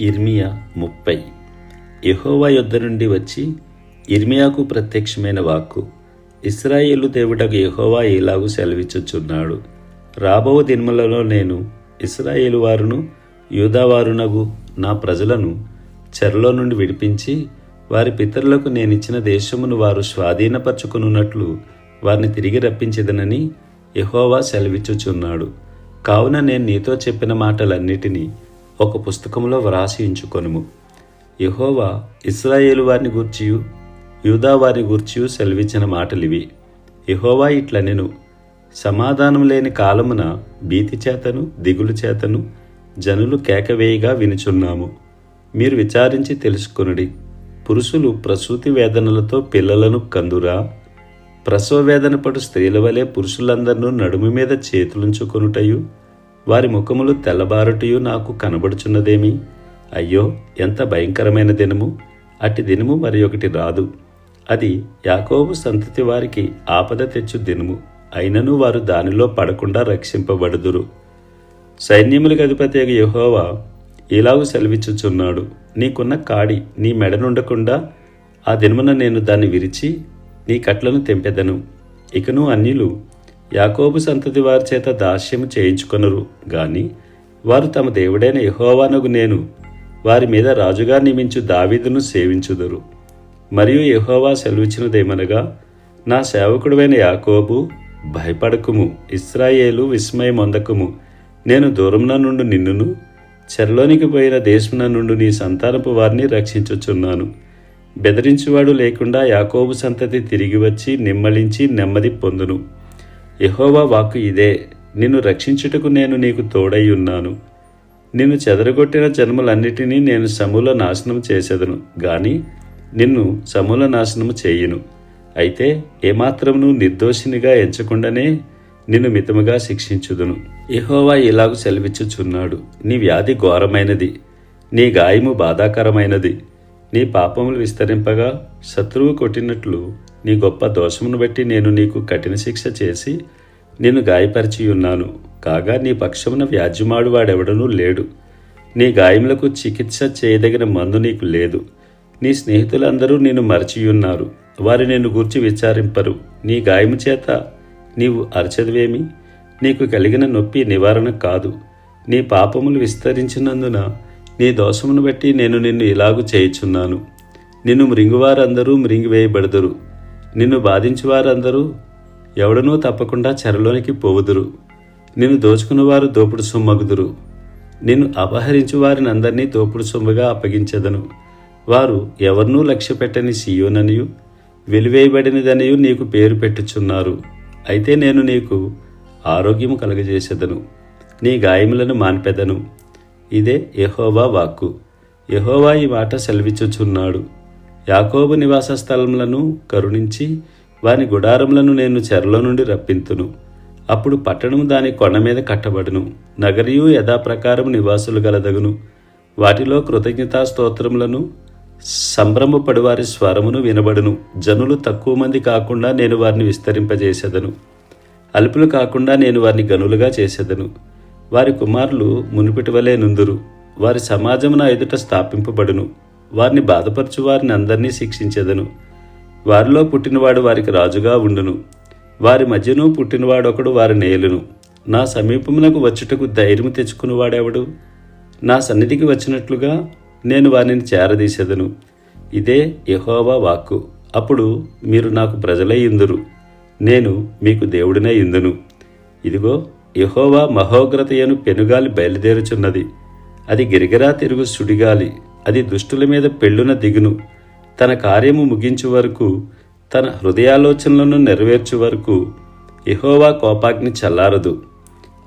ఇర్మియా ముప్పై. యహోవా యొద్ద నుండి వచ్చి ఇర్మియాకు ప్రత్యక్షమైన వాక్కు ఇస్రాయేలు దేవుడకు యహోవా ఇలాగు సెలవిచ్చుచున్నాడు. రాబో దినములలో నేను ఇస్రాయేలు వారును యూదావారునగు నా ప్రజలను చెరలో నుండి విడిపించి వారి పితరులకు నేనిచ్చిన దేశమును వారు స్వాధీనపరచుకున్నట్లు వారిని తిరిగి రప్పించదనని యహోవా సెలవిచ్చుచున్నాడు. కావున నేను నీతో చెప్పిన మాటలన్నిటినీ ఒక పుస్తకంలో వ్రాసి ఉంచుకొనుము. యహోవా ఇస్రాయేలు వారిని గూర్చియు యూదా వారిని గూర్చియు సెలవిచ్చిన మాటలివి. యెహోవా ఇట్లనెను సమాధానం లేని కాలమున భీతి చేతను దిగులు చేతను జనులు కేకవేయిగా వినుచున్నాము. మీరు విచారించి తెలుసుకొనుడి. పురుషులు ప్రసూతి వేదనలతో పిల్లలను కందురా ప్రసవ వేదన పడు స్త్రీల వలె పురుషులందరినూ నడుము మీద చేతులుంచుకొనుటయు వారి ముఖములు తెల్లబారుటయు నాకు కనబడుచున్నదేమి? అయ్యో ఎంత భయంకరమైన దినము! అట్టి దినము మరి ఒకటి రాదు. అది యాకోబు సంతతి వారికి ఆపద తెచ్చు దినము. అయినను వారు దానిలో పడకుండా రక్షింపబడుదురు. సైన్యములకు అధిపతి యహోవా ఇలాగు సెలవిచ్చుచున్నాడు. నీకున్న కాడి నీ మెడనుండకుండా ఆ దినమున నేను దాన్ని విరిచి నీ కట్లను తెంపెదను. ఇకను అన్యులు యాకోబు సంతతి వారి చేత దాస్యము చేయించుకొనరు. గాని వారు తమ దేవుడైన యహోవానగు నేను వారి మీద రాజుగా నియమించు దావీదును సేవించుదురు. మరియు యహోవా సెలవిచ్చినదేమనగా నా సేవకుడువైన యాకోబు భయపడకుము ఇస్రాయేలు విస్మయమొందకుము. నేను దూరంన నుండి నిన్నును చెరలోనికి పోయిన దేశమున నుండి నీ సంతానపు వారిని రక్షించుచున్నాను. బెదిరించువాడు లేకుండా యాకోబు సంతతి తిరిగి వచ్చి నిమ్మలించి నెమ్మది పొందును. యహోవా వాక్కు ఇదే నిన్ను రక్షించుటకు నేను నీకు తోడై ఉన్నాను. నిన్ను చెదరగొట్టిన జన్మలన్నిటినీ నేను సమూల నాశనం చేసేదను గాని నిన్ను సమూల నాశనము చేయును. అయితే ఏమాత్రమును నిర్దోషినిగా ఎంచకుండానే నిన్ను మితముగా శిక్షించుదును. ఇహోవా ఇలాగు సెలవిచ్చుచున్నాడు నీ వ్యాధి ఘోరమైనది నీ గాయము బాధాకరమైనది నీ పాపములు విస్తరింపగా శత్రువు కొట్టినట్లు నీ గొప్ప దోషమును బట్టి నేను నీకు కఠిన శిక్ష చేసి నిన్ను గాయపరిచి ఉన్నాను కాగా నీ పక్షమున వ్యాజ్యమాడు వాడెవడనూ లేడు. నీ గాయములకు చికిత్స చేయదగిన మందు నీకు లేదు. నీ స్నేహితులందరూ నిన్ను మరచియున్నారు. వారు నిన్ను గూర్చి విచారింపరు. నీ గాయము చేత నీవు అరచదివేమి? నీకు కలిగిన నొప్పి నివారణ కాదు. నీ పాపములు విస్తరించినందున నీ దోషమును బట్టి నేను నిన్ను ఇలాగు చేయుచున్నాను. నిన్ను మృంగువారందరూ మృంగివేయబడదురు. నిన్ను బాధించువారందరూ ఎవడనూ తప్పకుండా చెరలోనికి పోవుదురు. నిన్ను దోచుకున్నవారు దోపుడు సొమ్మగుదురు. నిన్ను అపహరించు వారిని అందరినీ దోపుడు సొమ్ముగా అప్పగించదను. వారు ఎవరినూ లక్ష్య పెట్టని సీయోననియు వెలివేయబడినదనియు నీకు పేరు పెట్టుచున్నారు. అయితే నేను నీకు ఆరోగ్యము కలగజేసేదను. నీ గాయములను మాన్పెదను. ఇదే యహోవా వాక్కు. యహోవా ఈ మాట సెలవిచ్చుచున్నాడు. యాకోబు నివాస స్థలములను కరుణించి వాని గుడారములను నేను చెరలో నుండి రప్పింతును. అప్పుడు పట్టణము దాని కొండ మీద కట్టబడును. నగరియు యథాప్రకారం నివాసులు గలదగును. వాటిలో కృతజ్ఞతా స్తోత్రములను సంభ్రమపడు వారి స్వరమును వినబడును. జనులు తక్కువ మంది కాకుండా నేను వారిని విస్తరింపజేసేదను. అల్పులు కాకుండా నేను వారిని గనులుగా చేసేదను. వారి కుమారులు మునుపటి వలె నుందురు. వారి సమాజమున ఎదుట స్థాపింపబడును. వారిని బాధపరచు వారిని అందరినీ శిక్షించెదను. వారిలో పుట్టినవాడు వారికి రాజుగా ఉండును. వారి మధ్యను పుట్టినవాడొకడు వారి నేలును. నా సమీపమునకు వచ్చుటకు ధైర్యం తెచ్చుకున్నవాడెవడు? నా సన్నిధికి వచ్చినట్లుగా నేను వారిని చేరదీసెదను. ఇదే యహోవా వాక్కు. అప్పుడు మీరు నాకు ప్రజలై ఇందురు. నేను మీకు దేవుడినై ఇందును. ఇదిగో యహోవా మహోగ్రతయను పెనుగాలి బయలుదేరుచున్నది. అది గిరిగిరా తిరుగు సుడిగాలి. అది దుష్టుల మీద పెళ్ళున దిగును. తన కార్యము ముగించు వరకు తన హృదయాలోచనలను నెరవేర్చు వరకు యెహోవా కోపాగ్ని చల్లారదు.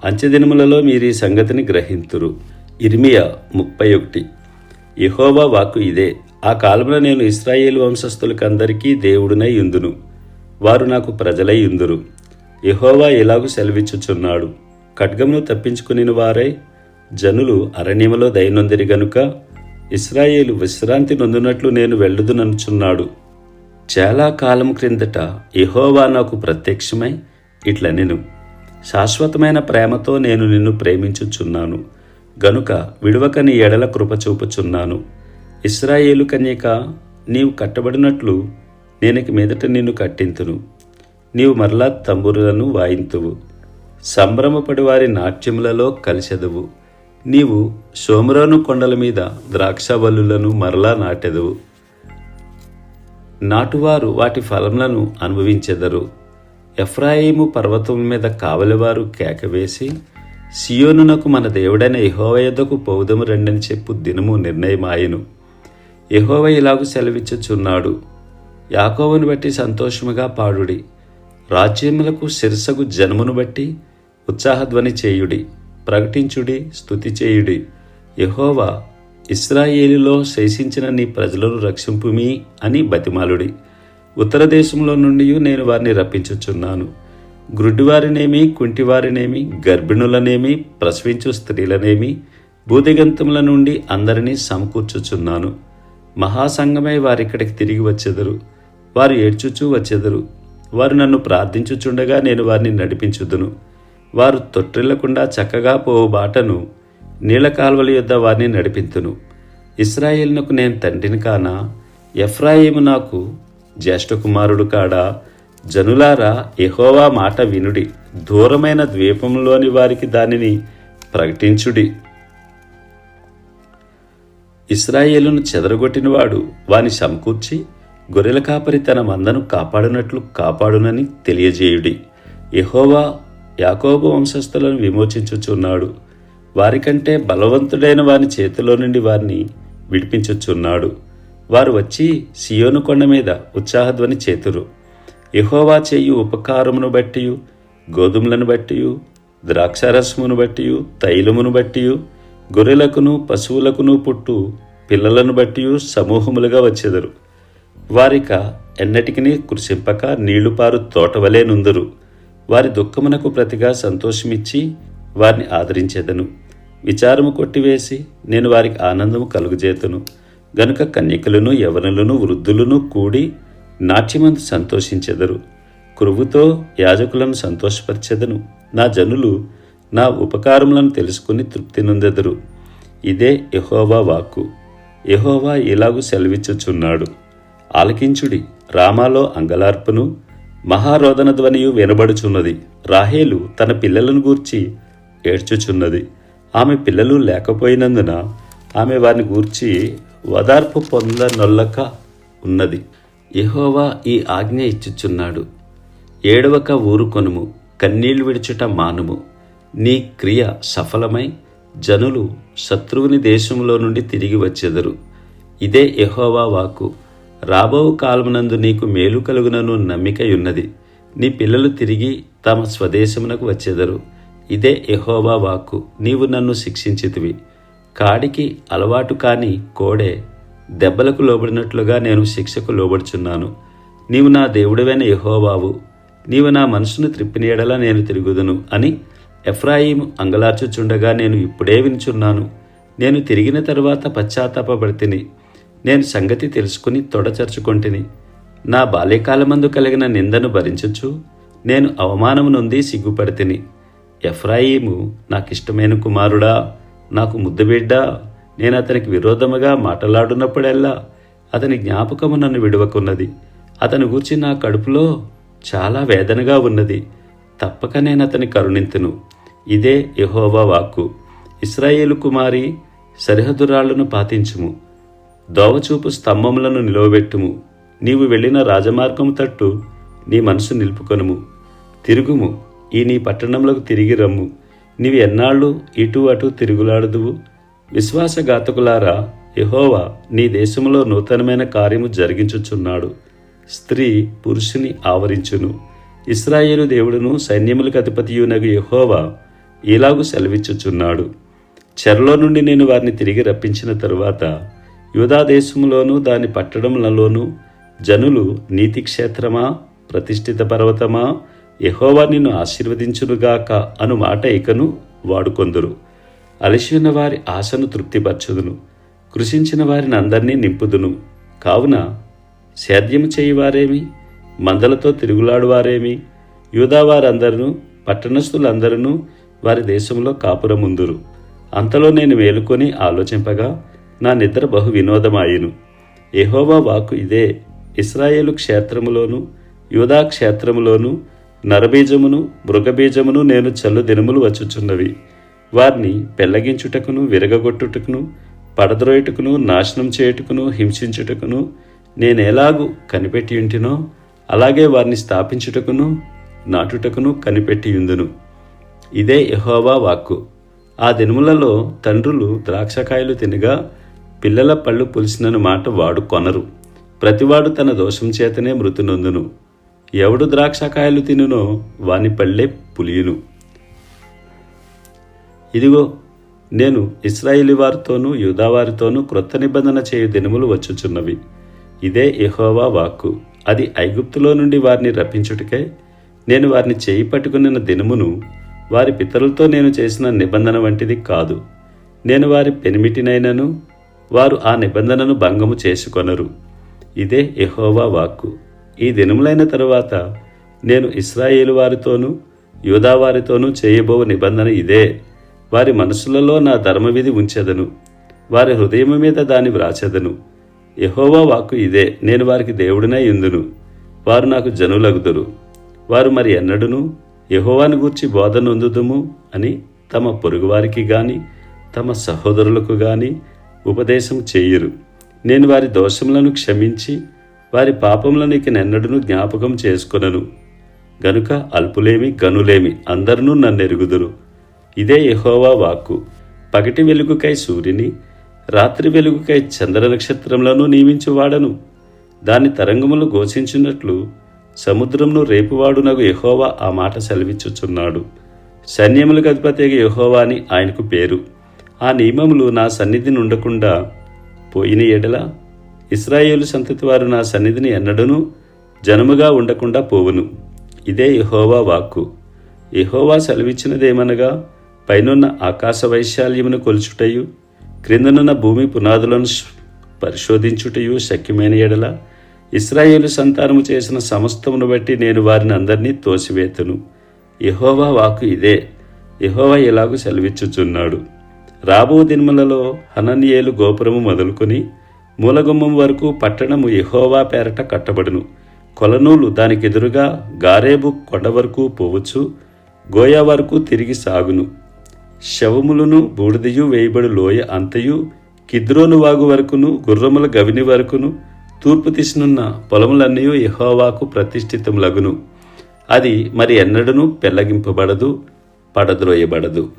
అంచెదినములలో మీరు ఈ సంగతిని గ్రహింతురు. ఇర్మియా ముప్పై ఒకటి. యెహోవా వాక్కు ఇదే. ఆ కాలంలో నేను ఇస్రాయేల్ వంశస్థులకందరికీ దేవుడినై ఇందును వారు నాకు ప్రజలై ఇందురు యెహోవా ఇలాగు సెలవిచ్చుచున్నాడు? ఖడ్గమును తప్పించుకుని వారై జనులు అరణ్యములో దయనొందిరి గనుక ఇస్రాయేలు విశ్రాంతి నొందునట్లు నేను వెళ్ళుదుననుచున్నాడు. చాలా కాలం క్రిందట ఇహోవా నాకు ప్రత్యక్షమై ఇట్ల నేను. శాశ్వతమైన ప్రేమతో నేను నిన్ను ప్రేమించుచున్నాను. గనుక విడవక నీ ఎడల కృప చూపుచున్నాను. ఇస్రాయేలు కన్యక నీవు కట్టబడినట్లు నేనకి మీదట నిన్ను కట్టింతును. నీవు మరలా తంబురులను వాయింతువు. సంభ్రమపడి వారి నాట్యములలో కలిసెదవు. నీవు సోమరాను కొండల మీద ద్రాక్షవల్లులను మరలా నాటెదవు. నాటువారు వాటి ఫలములను అనుభవించెదరు. ఎఫ్రాయిము పర్వతం మీద కావలివారు కేకవేసి సియోనునకు మన దేవుడైన యెహోవా పౌదము రెండని చెప్పు దినము నిర్ణయమాయను. యహోవ ఇలాగు సెలవిచ్చుచున్నాడు. యాకోవును బట్టి సంతోషముగా పాడుడి. రాజ్యములకు శిరసగు జనమును బట్టి ఉత్సాహధ్వని చేయుడి. ప్రకటించుడి స్థుతి చేయుడి. యహోవా ఇస్రాయేలులో శేషించిన నీ ప్రజలను రక్షింపుమి అని బతిమాలుడి. ఉత్తర దేశంలో నుండి నేను వారిని రప్పించుచున్నాను. గ్రుడ్డివారినేమి కుంటివారినేమి గర్భిణులనేమి ప్రసవించు స్త్రీలనేమి భూదిగంతముల నుండి అందరినీ సమకూర్చుచున్నాను. మహాసంగమై వారిక్కడికి తిరిగి వచ్చెదరు. వారు ఏడ్చుచూ వచ్చెదరు. వారు నన్ను ప్రార్థించుచుండగా నేను వారిని నడిపించుదును. వారు తొట్టిల్లకుండా చక్కగా పో బాటను నీళ్ళ కాల్వల యొద్ద వారిని నడిపింతును. ఇస్రాయేలునకు నేను తండ్రిని కానా? ఎఫ్రాయిము నాకు జ్యేష్ఠ కుమారుడు కాడా? జనులారా ఎహోవా మాట వినుడి. దూరమైన ద్వీపంలోని వారికి దానిని ప్రకటించుడి. ఇస్రాయేలును చెదరగొట్టినవాడు వాని సమకూర్చి గొర్రెల కాపరి తన మందను కాపాడునట్లు కాపాడునని తెలియజేయుడి. ఎహోవా యాకోబు వంశస్థులను విమోచించుచున్నాడు. వారికంటే బలవంతుడైన వారి చేతిలో నుండి వారిని విడిపించుచున్నాడు. వారు వచ్చి సియోను కొండ మీద ఉత్సాహధ్వని చేతురు. ఇహోవా చేయు ఉపకారమును బట్టి గోధుమలను బట్టి ద్రాక్షారసమును బట్టి తైలమును బట్టి గొర్రెలకును పశువులకును పుట్టు పిల్లలను బట్టి సమూహములుగా వచ్చెదరు. వారిక ఎన్నటికిని కృషింపక నీళ్ళుపారు తోటవలే నుందురు. వారి దుఃఖమునకు ప్రతిగా సంతోషమిచ్చి వారిని ఆదరించేదను. విచారము కొట్టివేసి నేను వారికి ఆనందము కలుగజేతును. గనుక కన్యకులను యవనులను వృద్ధులను కూడి నాట్యమందు సంతోషించెదరు. క్రువుతో యాజకులను సంతోషపరిచెదను. నా జనులు నా ఉపకారములను తెలుసుకుని తృప్తి నొందెదరు. ఇదే యహోవా వాక్కు. యహోవా ఇలాగూ సెలవిచ్చుచున్నాడు. ఆలకించుడి. రామాలో అంగలార్పును మహారోదన ధ్వనియు వినబడుచున్నది. రాహేలు తన పిల్లలను గూర్చి ఏడ్చుచున్నది. ఆమె పిల్లలు లేకపోయినందున ఆమె వారిని గూర్చి వదార్పు పొందనొల్లక ఉన్నది. యహోవా ఈ ఆజ్ఞ ఇచ్చుచున్నాడు. ఏడవక ఊరుకొనుము కన్నీళ్ళు విడుచుట మానుము. నీ క్రియ సఫలమై జనులు శత్రువుని దేశంలో నుండి తిరిగి వచ్చెదరు. ఇదే యహోవా వాకు రాబో కాలమునందు నీకు మేలు కలుగునను నమ్మికయున్నది. నీ పిల్లలు తిరిగి తమ స్వదేశమునకు వచ్చెదరు. ఇదే ఎహోవా వాక్కు. నీవు నన్ను శిక్షించితివి. కాడికి అలవాటు కాని కోడే దెబ్బలకు లోబడినట్లుగా నేను శిక్షకు లోబడుచున్నాను. నీవు నా దేవుడివైన ఎహోవావు నీవు నా మనసును త్రిప్పినీయడలా నేను తిరుగుదును అని ఎఫ్రాయిము అంగలార్చుచుండగా నేను ఇప్పుడే వినుచున్నాను. నేను తిరిగిన తరువాత పశ్చాత్తాపపడితిని. నేను సంగతి తెలుసుకుని తొడచర్చుకొంటిని నా బాల్యకాలమందు కలిగిన నిందను భరించచ్చు నేను అవమానము నుండి సిగ్గుపడితిని. ఎఫ్రాయిము నాకిష్టమైన కుమారుడా నాకు ముద్దుబిడ్డా నేను అతనికి విరోధముగా మాటలాడున్నప్పుడెల్లా అతని జ్ఞాపకము నన్ను విడవకున్నది. అతని గూర్చి నా కడుపులో చాలా వేదనగా ఉన్నది. తప్పక నేను అతని కరుణింతును. ఇదే యెహోవా వాక్కు. ఇస్రాయేలు కుమారి సరిహద్దురాళ్ళను పాతించుము. దోవచూపు స్తంభములను నిలవబెట్టుము. నీవు వెళ్ళిన రాజమార్గము తట్టు నీ మనసు నిలుపుకొనుము. తిరుగుము ఈ నీ పట్టణంలోకి తిరిగి రమ్ము. నీవు ఎన్నాళ్ళు ఇటు అటు తిరుగులాడదువు? విశ్వాసఘాతకులారా యహోవా నీ దేశంలో నూతనమైన కార్యము జరిగించుచున్నాడు. స్త్రీ పురుషుని ఆవరించును. ఇస్రాయేలు దేవుడును సైన్యములకు అధిపతియునగు యహోవా ఇలాగు సెలవిచ్చుచున్నాడు. చెరలో నుండి నేను వారిని తిరిగి రప్పించిన తరువాత యూదా దేశంలోనూ దాని పట్టణములలోను జనులు నీతిక్షేత్రమా ప్రతిష్ఠిత పర్వతమా యహోవా నిన్ను ఆశీర్వదించునుగాక అను మాట ఇకను వాడుకొందురు. అలసిన వారి ఆశను తృప్తిపరచుదును. కృషించిన వారిని అందరినీ నింపుదును. కావున సేద్యము చేయువారేమి? మందలతో తిరుగులాడువారేమి? యూదావారందరూ పట్టణస్థులందరూ వారి దేశంలో కాపురముందురు. అంతలో నేను మేలుకొని ఆలోచింపగా నా నిద్ర బహు వినోదమాయిను. యెహోవా వాక్కు ఇదే. ఇస్రాయేలు క్షేత్రములోను యూదా క్షేత్రములోను నరబీజమును మృగబీజమును నేను చల్లు దినములు వచ్చుచున్నవి. వారిని పెళ్ళగించుటకును విరగగొట్టుటకును పడద్రోయుటకును నాశనం చేయుటకును హింసించుటకును నేనెలాగు కనిపెట్టి ఉంటినో అలాగే వారిని స్థాపించుటకును నాటుటకును కనిపెట్టి ఉందును. ఇదే యహోవా వాక్కు. ఆ దినములలో తండ్రులు ద్రాక్షకాయలు తినగా పిల్లల పళ్ళు పులిసినను మాట వాడు కొనరు. ప్రతివాడు తన దోషం చేతనే మృతునందును. ఎవడు ద్రాక్షకాయలు తినునో వాని పళ్ళే పులియును. ఇదిగో నేను ఇస్రాయిలీ వారితోనూ యూదావారితోనూ క్రొత్త నిబంధన చేయు దినములు వచ్చుచున్నవి. ఇదే ఎహోవా వాక్కు. అది ఐగుప్తులో నుండి వారిని రప్పించుటకై నేను వారిని చేయి పట్టుకున్న దినమును వారి పితరులతో నేను చేసిన నిబంధన వంటిది కాదు. నేను వారి పెనిమిటినైనను వారు ఆ నిబంధనను భంగము చేసుకొనరు. ఇదే యహోవా వాక్కు. ఈ దినములైన తరువాత నేను ఇస్రాయేలు వారితోనూ యూదా వారితోనూ చేయబో నిబంధన ఇదే. వారి మనసులలో నా ధర్మవిధి ఉంచెదను. వారి హృదయం మీద దాన్ని వ్రాచెదను. యహోవా వాక్కు ఇదే. నేను వారికి దేవుడినై ఇందును వారు నాకు జనులగుదురు. వారు మరి ఎన్నడును? యహోవాని గూర్చి బోధ నొందుదుము అని తమ పొరుగువారికి గాని తమ సహోదరులకు గాని ఉపదేశం చేయరు. నేను వారి దోషములను క్షమించి వారి పాపములను ఇక నెన్నడును జ్ఞాపకం చేసుకొనను. గనుక అల్పులేమి గనులేమి అందరినూ నన్నెరుగుదురు. ఇదే యహోవా వాక్కు. పగటి వెలుగుకై సూర్యుని రాత్రి వెలుగుకై చంద్ర నక్షత్రములను నియమించువాడను. దాని తరంగములు ఘోషించినట్లు సముద్రంను రేపువాడు నగు యహోవా ఆ మాట సెలవిచ్చుచున్నాడు. సైన్యములకు అధిపతి యహోవా అని ఆయనకు పేరు. ఆ నియమములు నా సన్నిధిని ఉండకుండా పోయిన ఎడల ఇస్రాయేలు సంతతి వారు నా సన్నిధిని ఎన్నడను జనముగా ఉండకుండా పోవును. ఇదే యహోవా వాక్కు. యహోవా సెలవిచ్చినదేమనగా పైనున్న ఆకాశ వైశాల్యమును కొలుచుటయు క్రిందనున్న భూమి పునాదులను పరిశోధించుటయు శక్యమైన ఎడల ఇస్రాయేలు సంతానము చేసిన సమస్తమును బట్టి నేను వారిని అందరినీ తోసివేతును. యహోవా వాక్కు ఇదే. యహోవా ఇలాగూ సెలవిచ్చుచున్నాడు. రాబో దినములలో హనన్యేలు గోపురము మొదలుకొని మూలగుమ్మం వరకు పట్టణము ఎహోవా పేరట కట్టబడును. కొలనూలు దానికెదురుగా గారేబు కొండ వరకు పోవచ్చు గోయా వరకు తిరిగి సాగును. శవములను బూడిదయు వేయబడు లోయ అంతయు కిద్రోను వాగు వరకును గుర్రముల గవిని వరకును తూర్పు తీసినున్న పొలములన్నీ యెహోవాకు ప్రతిష్ఠితములగును. అది మరి ఎన్నడను పెళ్ళగింపబడదు పడద్రోయబడదు.